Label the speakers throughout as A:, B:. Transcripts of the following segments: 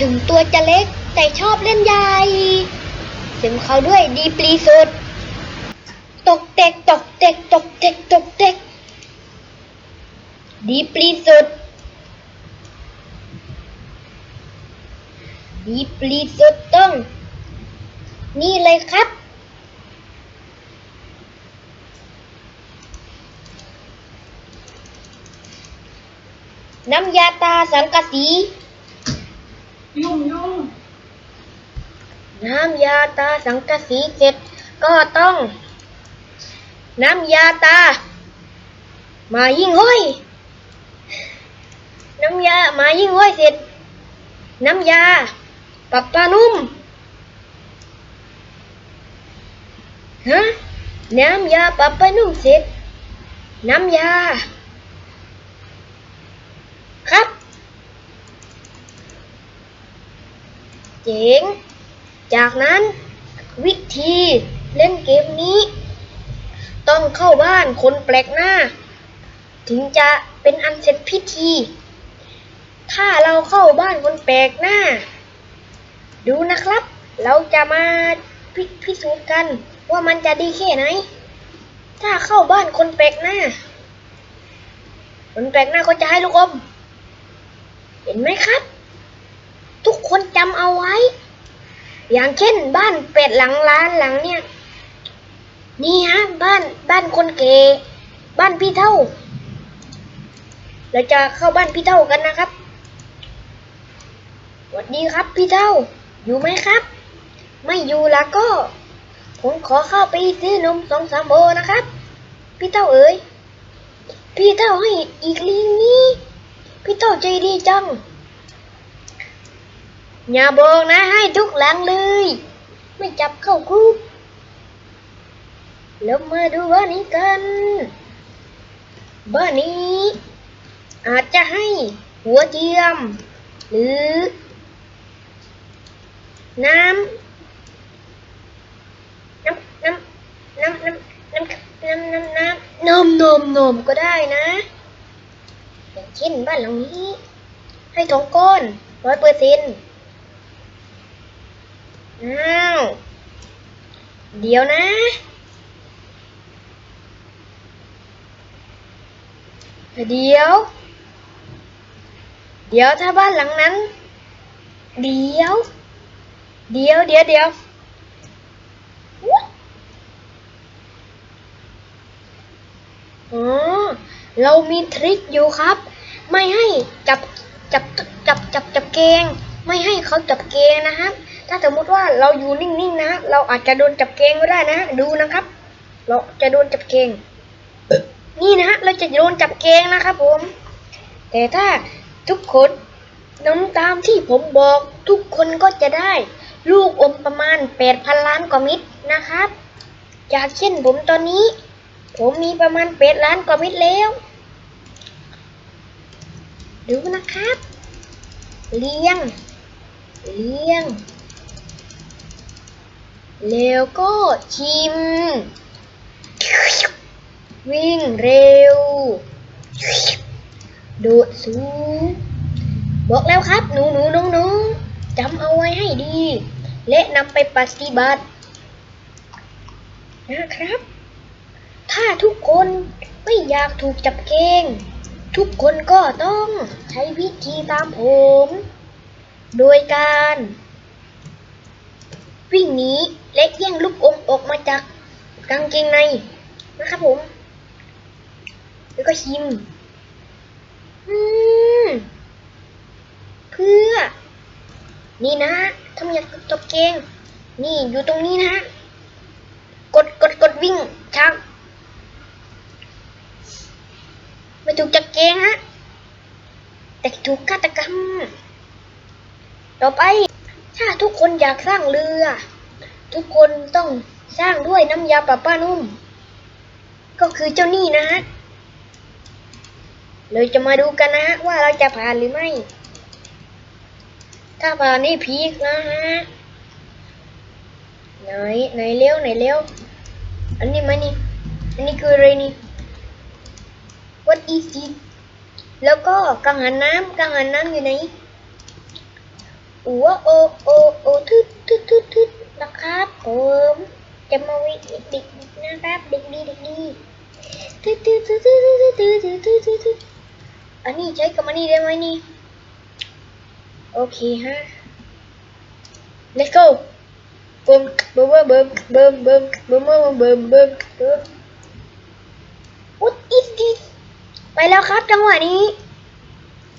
A: ถึงตัวจะเล็กแต่ชอบเล่นใหญ่เสริมเขาด้วยดีปรีสุด ตกเต็กตกเต็กตกเต็กตกเต็กดีปรีสุด ดีปรีสุดต้อง นี่เลยครับ น้ำยาตาสังกะสี
B: ยุ่งยุ่ง
A: น้ำยาตาสังกะสีเสร็จก็ต้อง น้ำยาตา มายิ่งห้อยน้ำยามายิ่งห้อยเสร็จ น้ำยาปรับปานุ่มฮะน้ำยาปรับปานุ่มเสร็จ น้ำยา ครับ เจ๋ง จากนั้นวิธีเล่นเกมนี้ ต้องเข้าบ้านคนแปลกหน้า ถึงจะเป็นอันเสร็จพิธี ถ้าเราเข้าบ้านคนแปลกหน้า ดูนะครับ เราจะมาพิพิสูจน์กันว่ามันจะดีแค่ไหน ถ้าเข้าบ้านคนแปลกหน้า คนแปลกหน้าก็จะให้ลูกอม เห็นไหมครับ ทุกคน จำเอาไว้ อย่างเช่นบ้านเป็ดหลังล้านหลังเนี่ย นี่ฮะบ้านบ้านคนเก๋บ้านพี่เท่า เราจะเข้าบ้านพี่เท่ากันนะครับสวัสดีครับพี่เท่า อยู่ไหมครับ ไม่อยู่แล้วก็ ผมขอเข้าไปซื้อนมสองสามโบนะครับ พี่เท่าเอ๋ยพี่เท่าให้อีกลิงนี้ พี่เท่าใจดีจัง อย่าบอกนะให้ทุกหลังเลย ไม่จับเข้าคุกแล้วมาดูบ้านนี้กัน บ้านนี้ อาจจะให้หัวเทียม หรือ น้ำน้ำน้ำน้ำน้ำน้ำน้ำน้ำน้ำนมนมนมก็ได้นะ อย่างเช่นบ้านหลังนี้ ให้สองก้อนร้อยเปอร์เซ็นต์ อ้าวเดี๋ยวนะ เดี๋ยว เดี๋ยวถ้าบ้านหลังนั้น เดี๋ยว เดี๋ยวเดี๋ยวเดี๋ยวอ๋อเรามีทริคอยู่ครับ ไม่ให้จับจับจับจับจับเกง ไม่ให้เขาจับเกงนะครับ ถ้าสมมุติว่าเราอยู่นิ่งๆนะ เราอาจจะโดนจับเกงก็ได้นะ ดูนะครับ เราจะโดนจับเกง นี่นะฮะเราจะโดนจับเกงนะครับผม แต่ถ้าทุกคนน้ำตามที่ผมบอกทุกคนก็จะได้ ลูกอมประมาณ 8,000 ล้านกว่ามิตรนะครับ จากเช่นผมตอนนี้ ผมมีประมาณ 8 ล้านกว่ามิตรแล้วดูนะครับ เลี้ยง เลี้ยง แล้วก็ชิม วิ่งเร็ว โดดสูง บอกแล้วครับ หนูหนูน้องน้องจำเอาไว้ให้ดี และนำไปปฏิบัตินะครับ ถ้าทุกคนไม่อยากถูกจับเกง ทุกคนก็ต้องใช้วิธีตามผม โดยการ วิ่งหนีและแย่งลูกอมออกมาจากกางเกงในนะครับผม แล้วก็ชิมอืมเพื่อ นี่นะถ้าม่อยากตบเกงนี่อยู่ตรงนี้นะกดกดกดวิ่งชักไม่ถูกจับเกงฮะแต่ถูกฆาตกรรมต่อไป ถ้าทุกคนอยากสร้างเรือ ทุกคนต้องสร้างด้วยน้ำยาปะป้านุ่ม ก็คือเจ้านี่นะฮะเลยจะมาดูกันนะฮะว่าเราจะผ่านหรือไม่ ถ้าผ่านนี่พีคนะฮะไหนไหนเร็วไหนเร็วอันนี้มานี่อันนี้คืออะไรนี่ What is it แล้วก็กังหันน้ำกังหันน้ำอยู่ไหน อัวโอโอโอทึดทึดทึดทึดนะครับผมจะมาวิเด็กๆนะครับเด็กดีเด็กดีทึดทึดทึดทึดทึดทึดทึดทึดทึดอันนี้ใช้กับอันนี้ได้ไหมนี่โอเคฮะ let's go บิ่มบิ่มบิ่มบิ่มบิ่มบิ่มบิ่มบิ่มบิ่มบิ่ม what is this ไปแล้วครับจังหวะนี้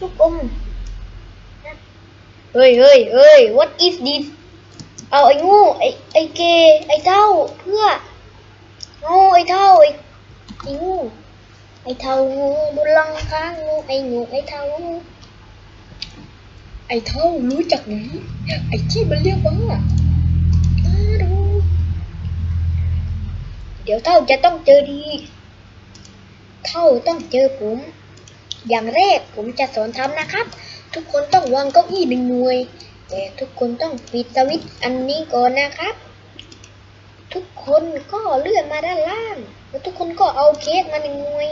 A: ลูกอมเฮ้ยเฮ้ยเฮ้ย what is this เอาไอ้งูไอ้ไอ้เกยไอ้เท่าเพื่อโง่ไอ้เท่าไอ้ไอ้งูไอ้เท่างูบนหลังคางูไอ้งูไอ้เท่าไอ้เท่ารู้จักไหมไอ้ที่มันเรียกว่าอาดูเดี๋ยวเท่าจะต้องเจอดี เท่าต้องเจอผม อย่างแรกผมจะสอนทำนะครับ ทุกคนต้องวางเก้าอี้หนึ่งหน่วย แต่ทุกคนต้องปิดสวิตช์อันนี้ก่อนนะครับ ทุกคนก็เลื่อนมาด้านล่าง แล้วทุกคนก็เอาเค้กมาหนึ่งหน่วย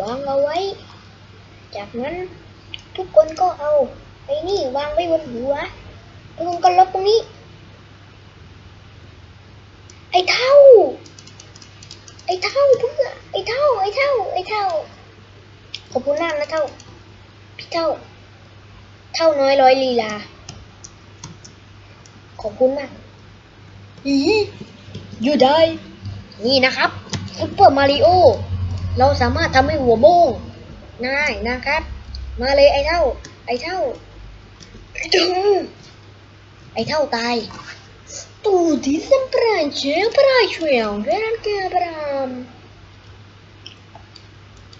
A: วางเอาไว้ จากนั้นทุกคนก็เอาไอ้นี่วางไว้บนหัวทุกคนก็ลบตรงนี้ ไอ้เท่า ไอ้เท่าเพื่อไอ้เท่าไอ้เท่าไอ้เท่า ขอบคุณมากนะเท่า พี่เท่า เท่าน้อยร้อยลีลา ขอบคุณมากอีอยู่ได้ นี่นะครับซุปเปอร์มาริโอ เราสามารถทำให้หัวโบ้งได้นะครับ มาเลยไอ้เท่า ไอ้เท่า ไอ้เท่าไอ้เท่าตายตูดิสัมปราเช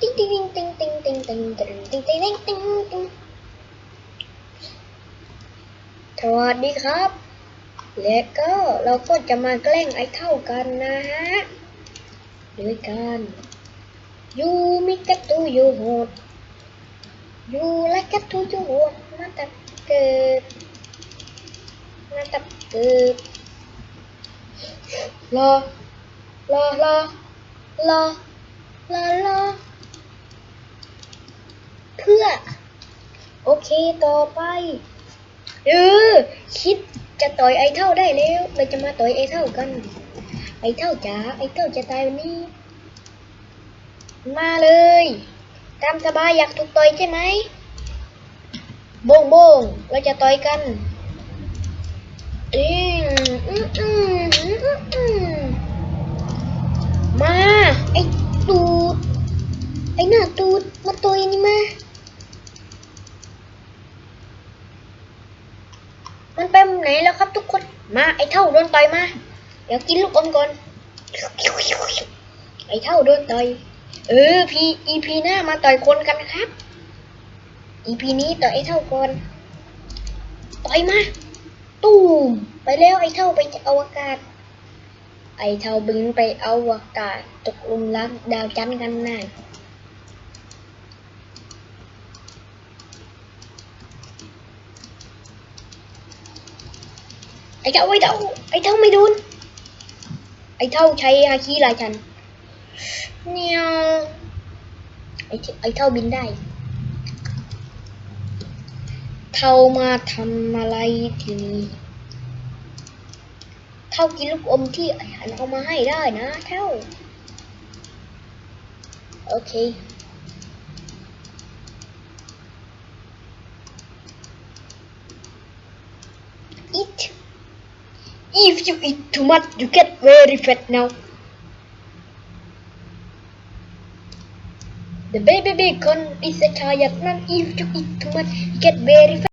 A: ติ๊งติ๊งติ๊งติ๊งติ๊งติ๊งติ๊งติ๊งติ๊งติ๊งติ๊งติ๊งสวัสดีครับ และก็เราก็จะมาแกล้งไอ้เท่ากันนะฮะด้วยกันยูมิกะตูยูโหดยูไลกะตูยูโหดมาตับเกิดมาตับเกิดรอรอรอรอรอรอ เพื่อ โอเคต่อไปเออคิดจะต่อยไอเท่าได้แล้วเราจะมาต่อยไอเท่ากัน ไอเท่าจ๋าไอเท่าจะตายวันนี้ มาเลยตามสบายอยากถูกต่อยใช่ไหมโบงโบงเราจะต่อยกันอืมอืมอืมอืมมาไอตูดไอหน้าตูดมาต่อยนี่มา มัน ไปมไหนแล้วครับทุกคน มาไอ้เท่าโดนต่อยมา เดี๋ยวกินลูกอมก่อน ไอ้เท่าโดนต่อย เออพีอีพีหน้ามาต่อยคนกันครับ อีพีนี้ต่อยไอ้เท่าก่อน ต่อยมา ตูมไปแล้วไอ้เท่าไปอวกาศ ไอ้เท่าบินไปอวกาศตกลุมรักดาวจันทร์กันน่ะ ไอ้เท่าไอ้เท่าไอ้เท่าไม่โดนไอ้เท่าใช้ฮาคิราชันเนี่ยไอ้เท่าไอ้เท่าบินได้ เท่ามาทำอะไรทีนี้เท่ากินลูกอมที่หันเอามาให้ได้นะเท่า โอเค eat If you eat too much, you get very fat now. The baby bacon is a tired man. If you eat too much, you get very fat.